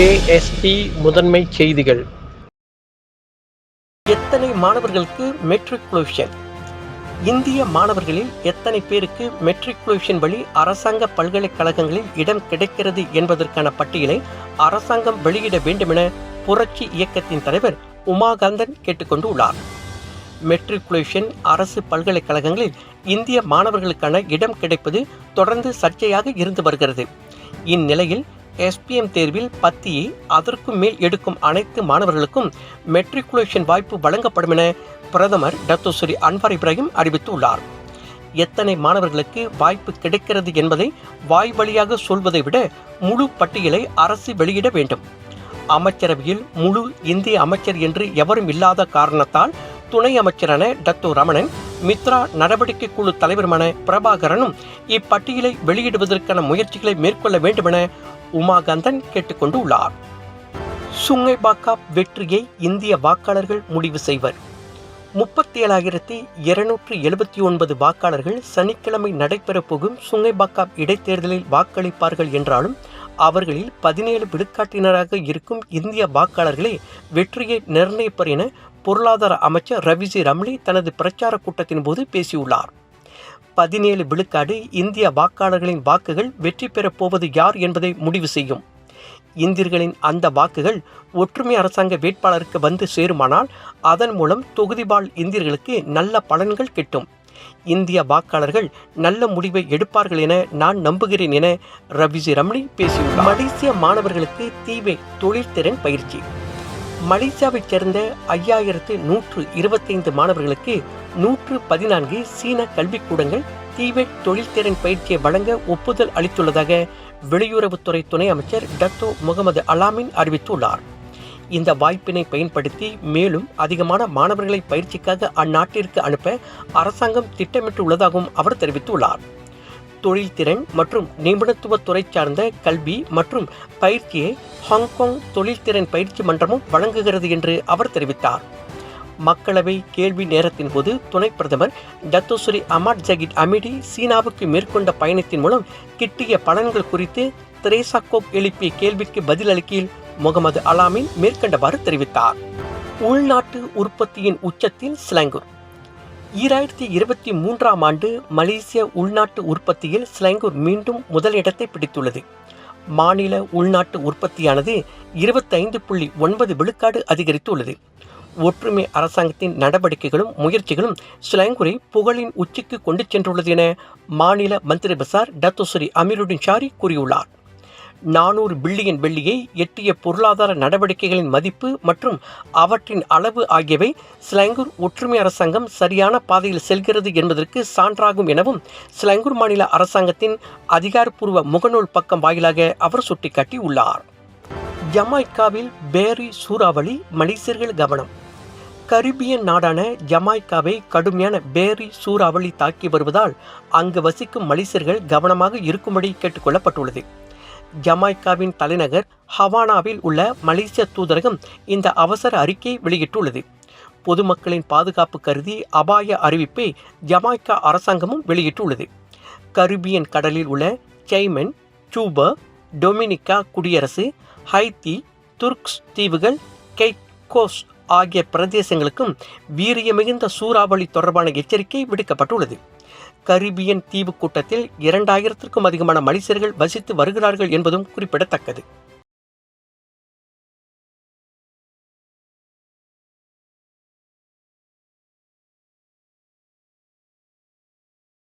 KST முதன்மை செய்திகள். எத்தனை மாணவர்களுக்கு மெட்ரிகுலேஷன் இந்திய மாணவர்களில் எத்தனை பேருக்கு மெட்ரிகுலேஷன் வழி அரசாங்க பல்கலைக்கழகங்களில் இடம் கிடைக்கிறது என்பதற்கான பட்டியலை அரசாங்கம் வெளியிட வேண்டுமென புரட்சி இயக்கத்தின் தலைவர் உமாகாந்தன் கேட்டுக்கொண்டுள்ளார். மெட்ரிகுலேஷன் அரசு பல்கலைக்கழகங்களில் இந்திய மாணவர்களுக்கான இடம் கிடைப்பது தொடர்ந்து சர்ச்சையாக இருந்து வருகிறது. இந்நிலையில் எஸ்பிஎம் தேர்வில் பத்தியை அதற்கும் மேல் எடுக்கும் அனைத்து மாணவர்களுக்கும் மெட்ரிகுலேஷன் வாய்ப்பு வழங்கப்படும் என பிரதமர் டத்தோஸ்ரீ அன்வார் இப்ராஹிம் அறிவித்துள்ளார். எத்தனை மாணவர்களுக்கு வாய்ப்பு கிடைக்கிறது என்பதை வாய் வழியாக சொல்வதை விட முழு பட்டியலை அரசு வெளியிட வேண்டும். அமைச்சரவையில் முழு இந்திய அமைச்சர் என்று எவரும் இல்லாத காரணத்தால் துணை அமைச்சரான டத்தோ ரமணன் மித்ரா நடவடிக்கை குழு தலைவருமான பிரபாகரனும் இப்பட்டியலை வெளியிடுவதற்கான முயற்சிகளை மேற்கொள்ள வேண்டுமென உமாகாந்தன் கேட்டுக்கொண்டுள்ளார். சுங்கைபாக்கா வெற்றியை இந்திய வாக்காளர்கள் முடிவு செய்வர். முப்பத்தி ஏழாயிரத்தி இருநூற்றி எழுபத்தி ஒன்பது வாக்காளர்கள் சனிக்கிழமை நடைபெறப் போகும் சுங்கைபாக்கா இடைத்தேர்தலில் வாக்களிப்பார்கள் என்றாலும் அவர்களில் பதினேழு விழுக்காட்டினராக இருக்கும் இந்திய வாக்காளர்களே வெற்றியை நிர்ணயிப்பர் என பொருளாதார அமைச்சர் ரவிஜி ரம்லி தனது பிரச்சார கூட்டத்தின் போது பேசியுள்ளார். பதினேழு விழுக்காடு இந்திய வாக்காளர்களின் வாக்குகள் வெற்றி பெறப் போவது யார் என்பதை முடிவு செய்யும். இந்தியர்களின் அந்த வாக்குகள் ஒற்றுமை அரசாங்க வேட்பாளருக்கு வந்து சேருமானால் அதன் மூலம் தொகுதிபால் இந்தியர்களுக்கு நல்ல பலன்கள் கிட்டும். இந்திய வாக்காளர்கள் நல்ல முடிவை எடுப்பார்கள் என நான் நம்புகிறேன் என ரவிஜி ரமணி பேசியுள்ளார். மலேசிய மாணவர்களுக்கு தீவை தொழில்திறன் பயிற்சி. மலேசியாவைச் சேர்ந்த ஐயாயிரத்து நூற்று இருபத்தைந்து மாணவர்களுக்கு நூற்று பதினான்கு சீன கல்விக்கூடங்கள் தீவெட் தொழில்திறன் பயிற்சியை வழங்க ஒப்புதல் அளித்துள்ளதாக வெளியுறவுத்துறை துணை அமைச்சர் டத்தோ முகமது அலாமின் அறிவித்துள்ளார். இந்த வாய்ப்பினை பயன்படுத்தி மேலும் அதிகமான மாணவர்களை பயிற்சிக்காக அந்நாட்டிற்கு அனுப்ப அரசாங்கம் திட்டமிட்டுள்ளதாகவும் அவர் தெரிவித்துள்ளார். தொழில்திறன் மற்றும் நிபுணத்துவ துறை சார்ந்த கல்வி மற்றும் பயிற்சியை ஹாங்காங் தொழில்திறன் பயிற்சி மன்றமும் வழங்குகிறது என்று அவர் தெரிவித்தார். மக்களவை கேள்வி நேரத்தின் போது துணை பிரதமர் டத்தோஸ்ரீ அமாட் ஜகிட் அமிடி சீனாவுக்கு மேற்கொண்ட பயணத்தின் மூலம் கிட்டிய பலன்கள் குறித்து திரேசா கோப் எழுப்பிய கேள்விக்கு பதிலளிக்கையில் முகமது அலாமின் மேற்கண்டவாறு தெரிவித்தார். உள்நாட்டு உற்பத்தியின் உச்சத்தில் சிலங்கூர். ஈராயிரத்தி இருபத்தி மூன்றாம் ஆண்டு மலேசிய உள்நாட்டு உற்பத்தியில் சிலங்கூர் மீண்டும் முதலிடத்தை பிடித்துள்ளது. மாநில உள்நாட்டு உற்பத்தியானது இருபத்தைந்து புள்ளி ஒன்பது விழுக்காடு அதிகரித்துள்ளது. ஒற்றுமை அரசாங்கத்தின் நடவடிக்கைகளும் முயற்சிகளும் ஸ்லாங்கூரை புகழின் உச்சிக்கு கொண்டு சென்றுள்ளது என மாநில மந்திரி பசார் டத்தோஸ்ரீ அமீருடின் ஷாரி கூறியுள்ளார். நானூறு பில்லியன் வெள்ளியை எட்டிய பொருளாதார நடவடிக்கைகளின் மதிப்பு மற்றும் அவற்றின் அளவு ஆகியவை ஸ்லாங்கூர் ஒற்றுமை அரசாங்கம் சரியான பாதையில் செல்கிறது என்பதற்கு சான்றாகும் எனவும் ஸ்லாங்கூர் மாநில அரசாங்கத்தின் அதிகாரப்பூர்வ முகநூல் பக்கம் வாயிலாக அவர் சுட்டிக்காட்டி உள்ளார் ஜமாய்க்காவில் பேரி சூறாவளி மலேசியர்கள் கவனம். கரிபியன் நாடான ஜமாய்க்காவை கடுமையான பேரி சூறாவளி தாக்கி வருவதால் அங்கு வசிக்கும் மலேசியர்கள் கவனமாக இருக்கும்படி கேட்டுக்கொள்ளப்பட்டுள்ளது. ஜமாய்க்காவின் தலைநகர் ஹவானாவில் உள்ள மலேசிய தூதரகம் இந்த அவசர அறிக்கை வெளியிட்டுள்ளது. பொதுமக்களின் பாதுகாப்பு கருதி அபாய அறிவிப்பை ஜமாய்க்கா அரசாங்கமும் வெளியிட்டுள்ளது. கரிபியன் கடலில் உள்ள சைமன் சூபா டொமினிகா குடியரசு ஹைத்தி துர்க்ஸ் தீவுகள் கெய்கோஸ் ஆகிய பிரதேசங்களுக்கும் வீரிய மிகுந்த சூறாவளி தொடர்பான எச்சரிக்கை விடுக்கப்பட்டுள்ளது. கரிபியன் தீவு கூட்டத்தில் இரண்டாயிரத்திற்கும் அதிகமான மனிதர்கள் வசித்து வருகிறார்கள் என்பதும் குறிப்பிடத்தக்கது.